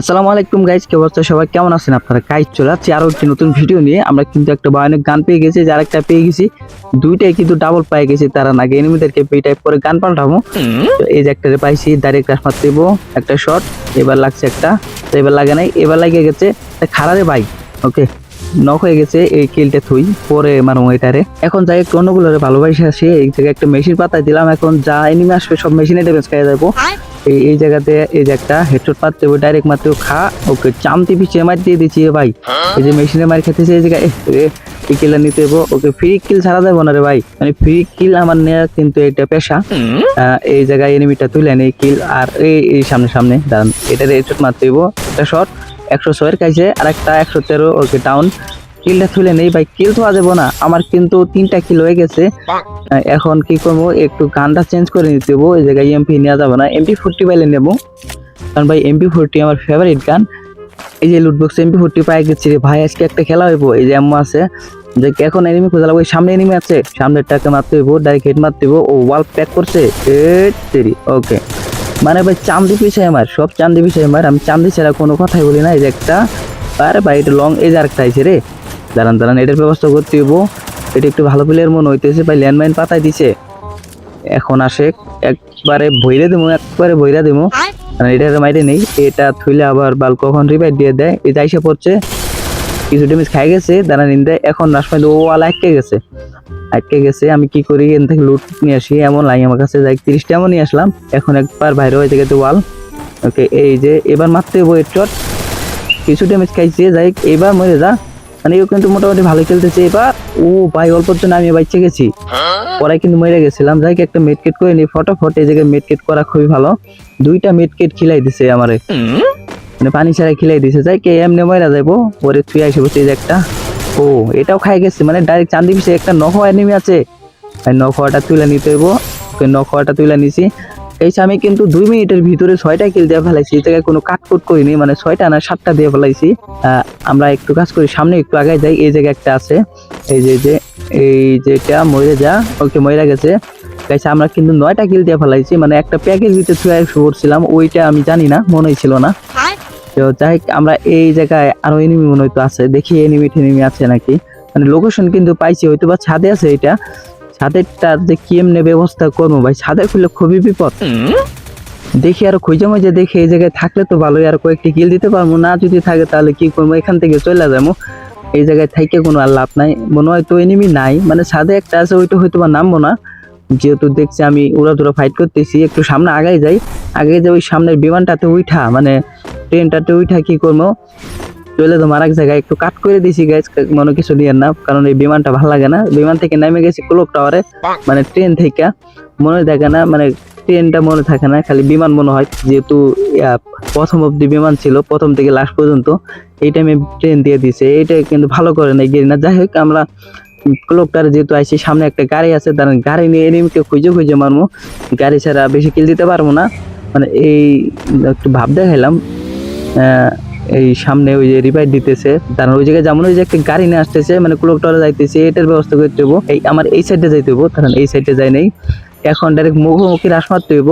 আসসালামু আলাইকুম গাইজ কি অবস্থা সবাই কেমন আছেন আপনারা? গাইজ চলে যাচ্ছি আরও একটি নতুন ভিডিও নিয়ে। আমরা কিন্তু একটা ভয়ানক গান পেয়ে গেছি, যার একটা পেয়ে গেছি। দুইটাই কিন্তু ডাবল পেয়ে গেছি, তারা নাকি এনিমিদেরকে পেয়ে টাইপ করে গান পাল্টাবো। এই যে একটা পাইছি রাস মারতে দেবো, একটা শট এবার লাগছে একটা, তো এবার লাগে নাই, এবার লাগে গেছে খারারে বাইক ওকে নক হয়ে গেছে, এই কিলটা থুই, পরে মারো এটারে এখন যাই একটু অন্যগুলো ভালোবাসে আসি, এই জায়গায় একটা মেশিন পাতায় দিলাম, এখন যা এনিমি আসবে, সব মেশিনে ড্যামেজ খেয়ে যাব এই এই জায়গাতে এই যে একটা হেডশট মারতে হবে ডাইরেক্ট মারতে হবে, খা ওকে চামতি পিছিয়ে মার দিয়ে দিচ্ছি ভাই। এই যে মেশিনে মার খেতেছে এই জায়গায় এই কিলটা নিতে হব ওকে ফ্রি কিল ছাড়া যাব না রে ভাই। মানে ফ্রি কিল আমার নেওয়া কিন্তু এটা পেশা। এই জায়গায় এনিমিটা তুলে নেই কিল আর এই এই সামনে সামনে দাঁড়ান। এটা হেডশট মারতে হইব। একটা শট একশো ছয়ের কাছে আর একটা একশো তেরো ওকে ডাউন কিলটা তুলে নেই ভাই কিল তো যাব না। আমার কিন্তু তিনটা কিল হয়ে গেছে। এখন কি করব? একটু গানটা চেঞ্জ করে নিতে দেবো এই জায়গায় এমপি নেওয়া যাবে না। এমপি ফোরটি পাইলে নেব। কারণ ভাই এমপি ফোরটি আমার ফেভারিট গান। এই যে লুটবক্স এমপি ফোরটি পাই গেছি রে ভাই আজকে একটা খেলা হইবো। এই যে এমন আছে। যে এখন এনিমি খোঁজা লাগবে সামনে এনিমি আছে। সামনের সামনেরটাকে মারতে হইবো ডাইরেক্ট হেড মারতে হইবো। ও ওয়াল প্যাক করছে। তেরি ওকে মানে ভাই চান্দি পিছিয়ে আমার। সব চান্দি পিছিয়ে আমার। আমি চান্দি ছাড়া কোনো কথাই বলি না। এই যে একটা। আরে ভাই এটা লং এই যে আরেকটা আছে রে। দাঁড়ান দাঁড়ান এটার ব্যবস্থা করতে হইবো। এটা একটু ভালো প্লেয়ার মনে হইতেছে ভাই ল্যান্ডমাইন পাতায় দিছে। এখন আসে একবারে ভইরে দেবো একবারে ভইরা দেবো এটার মাইরে নেই এটা থুইলে আবার বাল কখন রিভাইভ দিয়ে দেয় এই যাইসে পড়ছে। কিছু ড্যামেজ খাই গেছে দানা নিন্দে এখন রাসমাই ও ওয়াল আটকে গেছে। আটকে গেছে আমি কি করি এখান থেকে লুট নিয়ে আসি এমন লাই আমার কাছে যাই তিরিশটা এমন নিয়ে আসলাম। এখন একবার বাইরে হয়ে থেকে ওয়াল ওকে এই যে এবার মারতে হইব এর চট কিছু ড্যামেজ খাইছে যাই এবার মরে যা। মানে ও কিন্তু মোটামুটি ভালো খেলতেছে। এবার, ও ভাই, অল্পর জন্য আমি গেছি। পরে কিন্তু মরে গেছিলাম। যাই একটা করে নি এই জায়গায় করা খুবই ভালো। দুইটা মেডকেট খিলাই দিছে আমারে। মানে পানি ছাড়া খিলাই দিছে। যাই কে এমনি মরা যাইবো। পরে তুই আসে বসে একটা। ও, এটাও খাই গেছে। মানে ডাইরেক্ট চান্দি একটা নখ এনিমি আছে। আর তুলে নিতে হইব। নখ তুলে নিছি। এই আমি কিন্তু দুই মিনিটের ভিতরে ছয়টা কিল দিয়ে ফেলাইছি জায়গায় কোনো কাটকুট করিনি মানে ছয়টা না সাতটা দিয়ে ফেলাইছি। আমরা একটু কাজ করি সামনে একটু আগে যাই এই জায়গায় একটা আছে। এই যে এই যে এই যেটা মরে যা ওকে মরে গেছে। গাইছে আমরা কিন্তু নয়টা কিল দিয়ে ফেলাইছি মানে একটা প্যাকেজ ভিতরে ছুঁয়ে করছিলাম ওইটা আমি জানি না মনেই ছিল না। তো যাই আমরা এই জায়গায় আরও এনিমি মনে হয়তো আছে দেখি এনিমি টেনিমি আছে নাকি। মানে লোকেশন কিন্তু পাইছি হয়তো বা ছাদে আছে এটা। ছাদেরটা যে কি এমনি ব্যবস্থা করব ভাই? ছাদে খুললে খুবই বিপদ। দেখি আর খুঁজে মুজে দেখি এই জায়গায় থাকলে তো ভালোই। আর কয়েকটি কিল দিতে পারব, না যদি থাকে তাহলে কি করব? এখান থেকে চলে যাব। এই জায়গায় থাইকে কোনো আর লাভ নাই। মনে হয় তো এনিমি নাই। মানে ছাদে একটা আছে, ওইটা হয়তো বা নামবো না। যেহেতু দেখছি আমি উড়া ধুরা ফাইট করতেছি, একটু সামনে আগাই যাই। আগে যে ওই সামনের বিমানটাতে উঠা মানে ট্রেনটাতে উঠা কি করব? চলে তো মারাক জায়গায় একটু কাট করে দিছি গাইজ মনে কিছু নিয়ে না, কারণ এই বিমানটা ভালো লাগে না। বিমান থেকে নেমে গেছি ক্লোক টাওয়ারে মানে ট্রেন থেকে। মনে থাকে না মানে ট্রেনটা মনে থাকে না, খালি বিমান মনে হয়, যেহেতু প্রথম অব্দি বিমান ছিল, প্রথম থেকে লাস্ট পর্যন্ত, এই টাইমে ট্রেন দিয়ে দিছে এইটা কিন্তু ভালো করে নাই গিয়ে না। যাই হোক, আমরা ক্লোকটার যেহেতু আইছি, সামনে একটা গাড়ি আছে, তার গাড়ি নিয়ে এনিমিকে খুঁজে খুঁজে মারবো গাড়ি ছাড়া বেশি কিল দিতে পারব না। মানে এই, একটু ভাব দেখাইলাম এই সামনে ওই যে রিভাইড দিতেছে। তার ওই জায়গায় যেমন ওই যে একটা গাড়ি নিয়ে আসতেছে মানে ক্লোকটারে যাইতেছে এটার ব্যবস্থা করতে হব এই আমার এই সাইডে যাইতে হব কারণ এই সাইডে যাই নাই। এখন ডাইরেক্ট মুখোমুখি রাস মারতে হইব।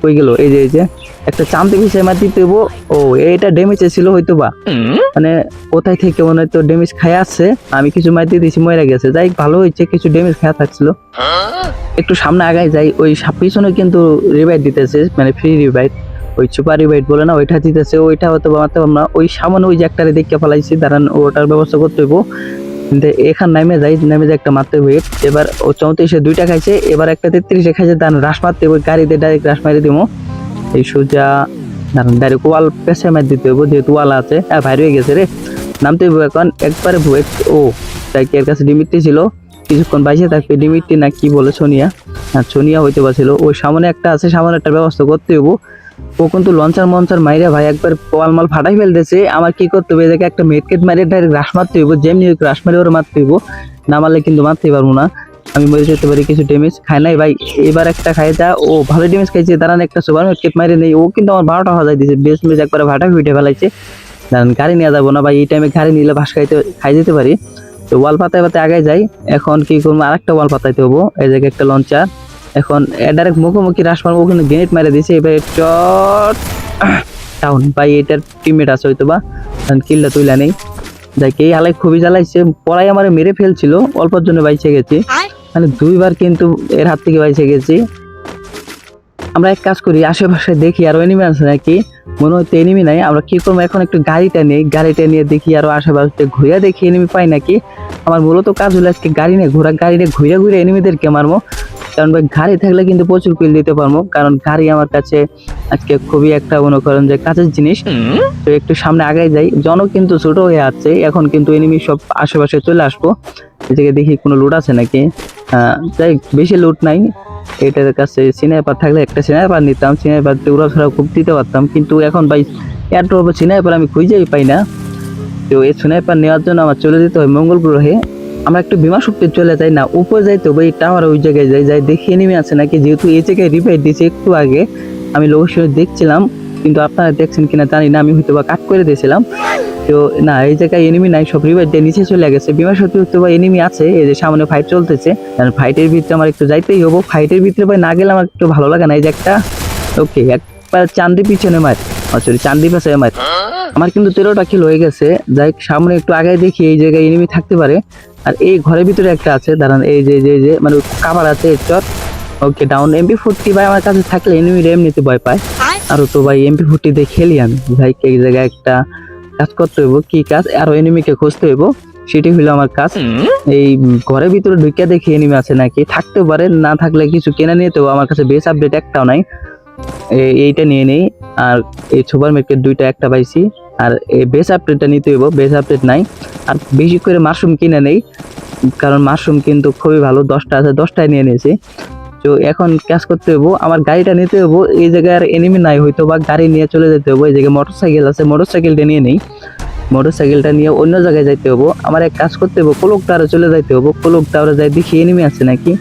কই গেল? এই যে এই যে একটা চামতে পিছিয়ে মার দিতে হইব। ও এইটা ড্যামেজ ছিল হয়তো বা মানে কোথায় থেকে মনে হয় তো ড্যামেজ খাই আসছে আমি কিছু মার দিয়ে দিয়েছি মরে গেছে। যাই ভালো হয়েছে কিছু ড্যামেজ খাওয়া থাকছিল। একটু সামনে আগায় যাই ওই পিছনে কিন্তু রিভাইড দিতেছে মানে ফ্রি রিভাইড ওই সুপারি রিভাইড বলে না, ওইটা দিতেছে, ওইটা হয়তো মারতে না ওই সামনে ওই যে একটারে দেখতে ফেলাইছি, দাঁড়ান, ওটার ব্যবস্থা করতে হইব। এখান নামে যাই নামে যে একটা মারতে হইব এবার ও চৌত্রিশে দুইটা খাইছে, এবার একটা তেত্রিশে খাইছে, দাঁড়ান রাস মারতে হইব, গাড়িতে ডাইরেক্ট রাস মারি দিব। এই সোজা, দাঁড়ান ডাইরেক্ট ওয়াল পেছে মার দিতে হইব, যেহেতু ওয়াল আছে হ্যাঁ বাইরে হয়ে গেছে রে। নামতে হইব এখন, একবারে ও, তাই এর কাছে ডিমিট্রি ছিল? কিছুক্ষণ বাইসে থাকবে ডিমিট্রি না কি বলে, সোনিয়া? হ্যাঁ সোনিয়া হইতে পারছিল। ওই সামনে একটা আছে, সামনে একটা ব্যবস্থা করতে হইব। ও কিন্তু লঞ্চার মঞ্চার মাইরে ভাই একবার পোয়াল মাল ফাটাই ফেলতেছে। আমার কি করতে হবে? এদেরকে একটা মেটকেট মারে ডাইরেক্ট রাস মারতে হইব, যেমনি হোক রাস মারে ওরা মারতে হইব। না মারলে কিন্তু মারতেই পারব না। আমি মরে যেতে পারি, কিছু ড্যামেজ খাই নাই ভাই। এবার একটা খাই যা, ও ভালো ড্যামেজ খাইছে, দাঁড়ান একটা সুপার মেটকেট মারে নেই। ও কিন্তু আমার বারোটা হাজার দিয়েছে বেশ মেজ একবারে ভাটা ফিটে ফেলাইছে। দাঁড়ান, গাড়ি নিয়ে যাব না ভাই, এই টাইমে গাড়ি নিলে ভাস খাইতে, খাই যেতে পারি। তো ওয়াল পাতায় পাতায় আগে যাই। এখন কি করব? আরেকটা ওয়াল পাতাইতে হব। এই জায়গায় একটা লঞ্চার এখন ডাইরেক্ট মুখোমুখি রাস মারবো কিন্তু গ্রেনেড মারে দিয়েছে এবার চট টাউন ভাই এটার টিমমেট আছে হয়তো বা কিল্লা তুইলা নেই। দেখ এই আলাই খুবই জ্বালাইছে পড়াই আমার মেরে ফেলছিল অল্পর জন্য বাইচে গেছি। মানে দুইবার কিন্তু এর হাত থেকে বাইচে গেছি। আমরা এক কাজ করি আশেপাশে দেখি আরও এনিমি আছে নাকি। মনে হচ্ছে এনিমি নাই আমরা কি করব? এখন একটু গাড়িটা নেই গাড়িটা নিয়ে দেখি আরও আশেপাশে ঘুরে দেখি এনিমি পাই নাকি। আমার মূলত কাজ হলো আজকে গাড়ি নিয়ে ঘোরা গাড়ি নিয়ে ঘুরে ঘুরে এনিমিদেরকে মারবো। কারণ ভাই গাড়ি থাকলে কিন্তু প্রচুর কিল দিতে পারব। কারণ গাড়ি আমার কাছে আজকে খুবই একটা মনে করেন যে কাজের জিনিস। তো একটু সামনে আগে যাই। জন কিন্তু ছোট হয়ে আছে। এখন কিন্তু এনিমি সব আশেপাশে চলে আসব। এদিকে দেখি কোনো লুট আছে নাকি? যাই বেশি লুট নাই। এটার কাছে সিনাইপার থাকলে একটা সিনাইপার নিতাম। সিনাইপার উড়া ছড়া খুব দিতে পারতাম। কিন্তু এখন ভাই এত সিনাইপার আমি খুঁজেই পাই না। তো এই সিনাইপার নেওয়ার জন্য আমার চলে যেতে হয় মঙ্গল গ্রহে আমরা একটু বিমা শক্তি চলে যাই না, উপরে যাই তো ভাই টাওয়ার ওই জায়গায় যাই যাই দেখি নেমে আছে নাকি? যেহেতু এই জায়গায় রিভাইভ দিয়েছে একটু আগে, আমি লোকেশনে দেখছিলাম, কিন্তু আপনারা দেখছেন কিনা জানি না, আমি হয়তো বা কাট করে দিয়েছিলাম। তো না, এই জায়গায় এনিমি নাই, সব রিভাইভ দিয়ে নিচে চলে গেছে। বিমা শক্তি হয়তো বা এনিমি আছে, এই যে সামনে ফাইট চলতেছে। কারণ ফাইটের ভিতরে আমার একটু যাইতেই হব। ফাইটের ভিতরে ভাই না গেলে আমার একটু ভালো লাগে না, এই যে একটা ওকে একবার চান্দি পিছনে মার। সরি চান্দি পাশে মার। আমার কিন্তু তেরোটা কিল হয়ে গেছে। যাই সামনে একটু আগে দেখি এই জায়গায় এনিমি থাকতে পারে। আর এই ঘরের ভিতরে একটা আছে দাঁড়ান এই যে যে যে মানে কাবার আছে চট ওকে ডাউন এমপি ফোরটি ভাই আমার কাছে থাকলে এনিমি এমনিতে ভয় পায়। আর তো ভাই এমপি ফোরটি দিয়ে খেলি আমি। ভাই এই জায়গায় একটা কাজ করতে হইব কি কাজ? আরও এনিমিকে খুঁজতে হইব সেটি হলো আমার কাজ। এই ঘরের ভিতরে ঢুকিয়া দেখি এনিমি আছে নাকি। থাকতে পারে না থাকলে কিছু কেনা নিয়ে তো আমার কাছে বেস আপডেট একটাও নাই। এই- এইটা নিয়ে নেই। আর এই সুপার মার্কেট দুইটা একটা পাইছি। আর এই বেস আপডেটটা নিতে হইব বেস আপডেট নাই। আর বেশি করে মাশরুম কিনে নেই, কারণ মাশরুম কিন্তু খুবই ভালো, দশটা আছে, দশটায় নিয়ে নিয়েছি। তো এখন কাজ করতে হইব, আমার গাড়িটা নিতে হইব, এই জায়গায় আর এনিমি নাই, হয়তো বা গাড়ি নিয়ে চলে যেতে হব এই জায়গায় মোটর সাইকেল আছে মোটর সাইকেলটা নিয়ে নেই। মোটর সাইকেলটা নিয়ে অন্য জায়গায় যাইতে হব আমার এক কাজ করতে হব কোলক টাওয়ারে চলে যাইতে হব কোলক টাওয়ারে যাই দেখি এনিমি আছে নাকি।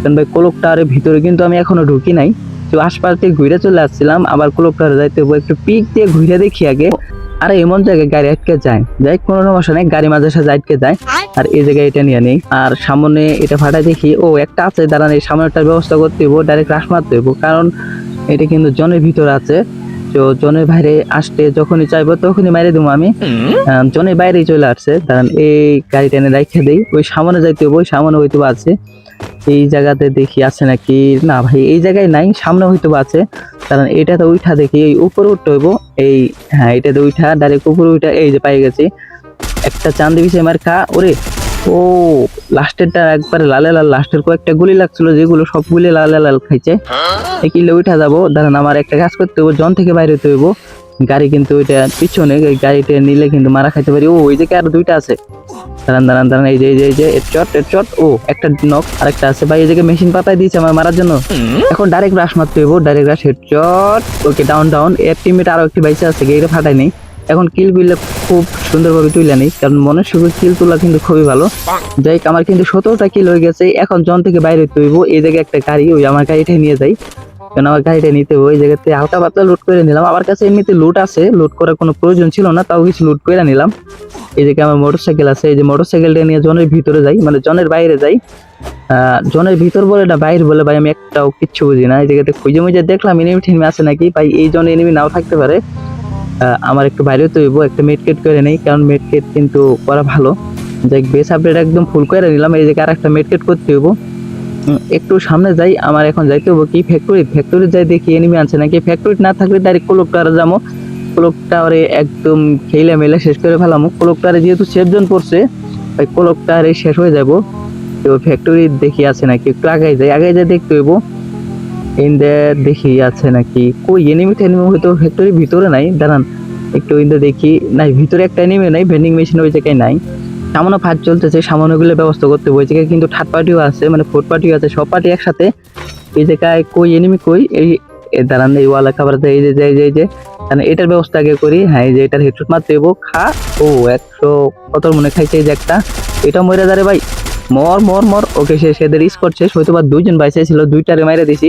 কারণ ভাই কোলক টাওয়ারের ভিতরে কিন্তু আমি এখনও ঢুকি নাই। তো আশপাশ থেকে ঘুরে চলে আসছিলাম, আবার কোলক টাওয়ারে যাইতে হব একটু পিক দিয়ে ঘুরে দেখি আগে। আরে এমন জায়গায় গাড়ি আটকে যায়। যাই কোনো সমস্যা নেই, গাড়ি মাঝে সাথে আটকে যায়। আর এই জায়গায় এটা নিয়ে নেই। আর সামনে এটা ফাটাই দেখি, ও, একটা আছে, দাঁড়ান, এই সামনেটার ব্যবস্থা করতে হইব ডাইরেক্ট রাস মারতে হইব। কারণ এটা কিন্তু জনের ভিতর আছে। তো জনের বাইরে আসতে যখনই চাইব তখনই মাইরে দেবো আমি। জনের বাইরেই চলে আসছে। কারণ এই গাড়িটা এনে রাখে দেই। ওই সামনে যাইতে হইব, ওই সামনে হয়তো বা আছে। এই জায়গাতে দেখি আছে নাকি? না ভাই এই জায়গায় নাই সামনে হয়তো বা আছে। কারণ এটাতে উঠা দেখি এই উপরে উঠতে হইব। এই হ্যাঁ এটাতে উঠা ডাইরেক্ট উপরে উঠা এই যে পাই গেছি। একটা চান্দি বিষয় মার খা ওরে ও লাস্টেরটা একবারে লালে লাল লাস্টের কয়েকটা গুলি লাগছিল যেগুলো সবগুলি লালে লাল খাইছে। এই কিলে উঠা যাব। দাঁড়ান আমার একটা কাজ করতে হইব জন থেকে বাইরে হতে হইব। গাড়ি কিন্তু ওইটা পিছনে গাড়িটা নিলে কিন্তু মারা খাইতে পারি। ও ওই জায়গায় আরও দুইটা আছে? দাঁড়ান দাঁড়ান দাঁড়ান এই যে এই যে এই যে চট এর চট ও একটা নক আরেকটা আছে। ভাই এই জায়গায় মেশিন পাতায় দিয়েছে আমার মারার জন্য? এখন ডাইরেক্ট রাশ মারতে হইব ডাইরেক্ট রাশ হেড চট ওকে ডাউন ডাউন এর টিমমেট আরও একটি বাইসে আছে ফাটাই নেই। এখন কিল বিলে খুব সুন্দরভাবে তুলে নেই কারণ মনের সুখে কিল তোলা কিন্তু খুবই ভালো। যাই আমার কিন্তু সতেরোটা কিল হয়ে গেছে। এখন জন থেকে বাইরে হইব। এই জায়গায় একটা গাড়ি ওই আমার গাড়িটাই নিয়ে যাই। কারণ আমার গাড়িটা নিতে ওই জায়গাতে হালকা পাতলা লুট করে নিলাম। আমার কাছে এমনিতে লুট আছে লুট করার কোনো প্রয়োজন ছিল না, তাও কিছু লুট করে নিলাম। এই জায়গায় আমার মোটর সাইকেল আছে, এই যে মোটর সাইকেলটা নিয়ে জনের ভিতরে যাই মানে জনের বাইরে যাই। জনের ভিতর বলে না, বাইরে বলে ভাই, আমি একটাও কিচ্ছু বুঝি না। এই জায়গাতে খুঁজে মুজে দেখলাম এনিমি ঠেনিমি আছে নাকি? ভাই, এই জন এনিমি নাও থাকতে পারে। আমার একটু বাইরে তো হইব, একটা মেডকেট করে নেই, কারণ মেডকেট কিন্তু করা ভালো। যাই বেস আপডেট একদম ফুল করে নিলাম। এই জায়গায় আরেকটা মেডকেট করতে হইব। একটু সামনে যাই, আমার এখন যাইতে হব কি ফ্যাক্টরি ফ্যাক্টরি যাই দেখি এনিমি আছে নাকি? ফ্যাক্টরি না থাকলে ডাইরেক্ট কোলক টাওয়ারে যাব কোলক টাওয়ারে একদম খেলে মেলে শেষ করে ফেলামো। কোলক টাওয়ারে যেহেতু সেফ জোন পড়ছে তাই কোলক টাওয়ারে শেষ হয়ে যাব। তো ফ্যাক্টরি দেখি আছে নাকি? একটু আগে যাই। আগে যাই দেখতে হইব। ইন্দে দেখি আছে নাকি? কই এনিমি টেনিমি হয়তো ফ্যাক্টরির ভিতরে নাই। দাঁড়ান, একটু ইন্দে দেখি। নাই, ভিতরে একটা এনিমি নাই ভেন্ডিং মেশিন ওই জায়গায় নাই। সামান্য ফাইট চলতেছে, সামান্যগুলো ব্যবস্থা করতে হবে। জায়গায় কিন্তু থার্ড পার্টিও আছে মানে ফোর্থ পার্টিও আছে, সব পার্টি একসাথে। এই জায়গায় কই এনিমি কই? এই দাঁড়ান, এই ওয়ালা খাবার এই যে যে যে যে। মানে এটার ব্যবস্থা আগে করি। হ্যাঁ এই যে এটার হেডশট মারতে দেবো খা। ও, একশো কত মনে খাইছে এই যে একটা। এটা মরে যারে ভাই। মর মর মর। ওকে, সে সেদের স্কোর শেষ হয়তো বা দুইজন বাইসে ছিল দুইটারে মাইরে দিছি।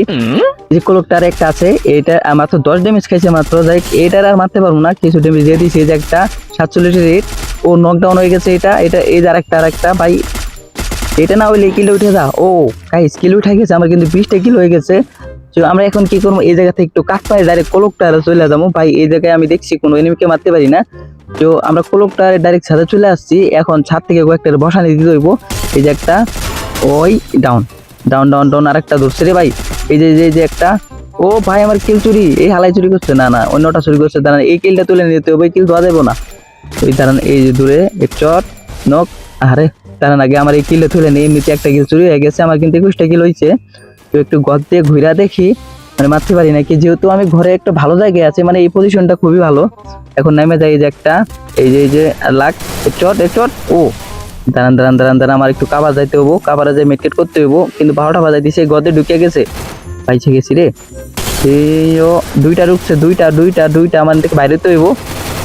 যে কোলকটার একটা আছে এটা মাত্র দশ ড্যামেজ খাইছে মাত্র। যাই এটার আর মারতে পারব না। কিছু ড্যামেজ দিয়ে এই যে একটা। সাতচল্লিশ রেট ও নকডাউন হয়ে গেছে এটা এটা, এই যে আরেকটা আরেকটা, ভাই। এটা না হইলে কিলো উঠে যা। ও গাইস কিলো উঠে গেছে, আমার কিন্তু বিশটা কিলো হয়ে গেছে। তো আমরা এখন কি করব? এই জায়গা থেকে একটু কাঠ পাই ডাইরেক্ট কোলকটা চলে যাব। ভাই, এই জায়গায় আমি দেখছি কোনো এনিমিকে মারতে পারি না। তো আমরা কোলকটা ডাইরেক্ট ছাদে চলে আসছি। এখন ছাদ থেকে কয়েকটা বসানি দিতে হইব। এই যে একটা, ওই ডাউন ডাউন ডাউন ডাউন আর একটা ধরছে রে ভাই। এই যে যে- একটা, ও ভাই, আমার কিল চুরি। এই হালাই চুরি করছে? না না অন্যটা চুরি করছে। দাঁড়ান, এই কিলটা তুলে নিতে হবে কিল ধোয়া দেবো না। ওই দাঁড়ান, এই যে দূরে চট নক আরে দাঁড়ান আগে আমার এই কিলটা তুলে নিই এমনিতে একটা কিল চুরি হয়ে গেছে, আমার কিন্তু একুশটা কিল হয়েছে তো একটু গদ দিয়ে ঘুরা দেখি মানে মারতে পারি নাকি? যেহেতু আমি ঘরে একটা ভালো জায়গায় আছে মানে এই পজিশনটা খুবই ভালো। এখন নেমে যাই যে একটা, এই যে এই যে, লাখ চট এক চট, ও, দাঁড়ান দাঁড়ান দাঁড়ান দাঁড়ান, আমার একটু কাবার যাইতে হব কাবারে যাই মেটকেট করতে হব কিন্তু বারোটা বাজাই দিছে গদে ঢুকে গেছে। পাইছে গেছি রে। এই ও, দুইটা ঢুকছে, দুইটা দুইটা দুইটা, আমার থেকে বাইরে তো হইবো।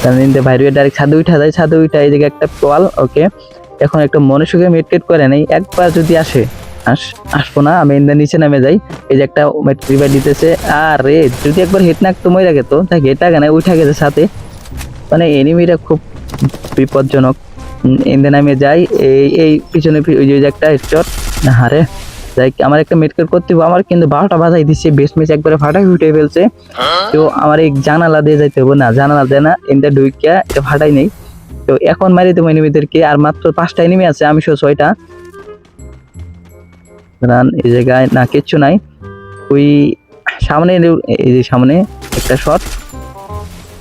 তার বাইরে ডাইরেক্ট ছাদে উঠা যায়, ছাদে উঠা এই জায়গায় একটা পোয়াল ওকে এখন একটা মনুষ্যকে মেটকেট করে নেই, একবার যদি আসে, আস, আসব না, আমি এদের নিচে নামে যাই, এই যে একটা রিভাইভ দিতেছে, আরে, যদি একবার হেট তো মরে গেতো তা হেট আগে না, উঠা গেছে সাথে মানে এনিমিটা খুব বিপজ্জনক। এদের নামে যাই, এই এই পিছনে ওই যে একটা হেডশট না হারে যাই আমার একটা মেটকেট করতে হবে, আমার কিন্তু বারোটা বাজাই দিচ্ছে বেস্ট ম্যাচ একবারে ফাটাই উঠে ফেলছে। তো আমার এই জানালা দিয়ে যাইতে হবে না, জানালা দেয় না, এনটা ঢুকিয়া এটা ফাটাই নেই। তো এখন মারি দেবো এনিমিদেরকে, আর মাত্র পাঁচটা এনিমি আছে, আমি সহ ছয়টা। রান এই জায়গায় না, কিচ্ছু নাই। ওই সামনে, এই যে সামনে একটা শট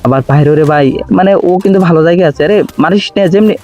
আবার বাইরে ভাই মানে ও কিন্তু ভালো জায়গায় আছে, আরে মানুষ নেই যেমনি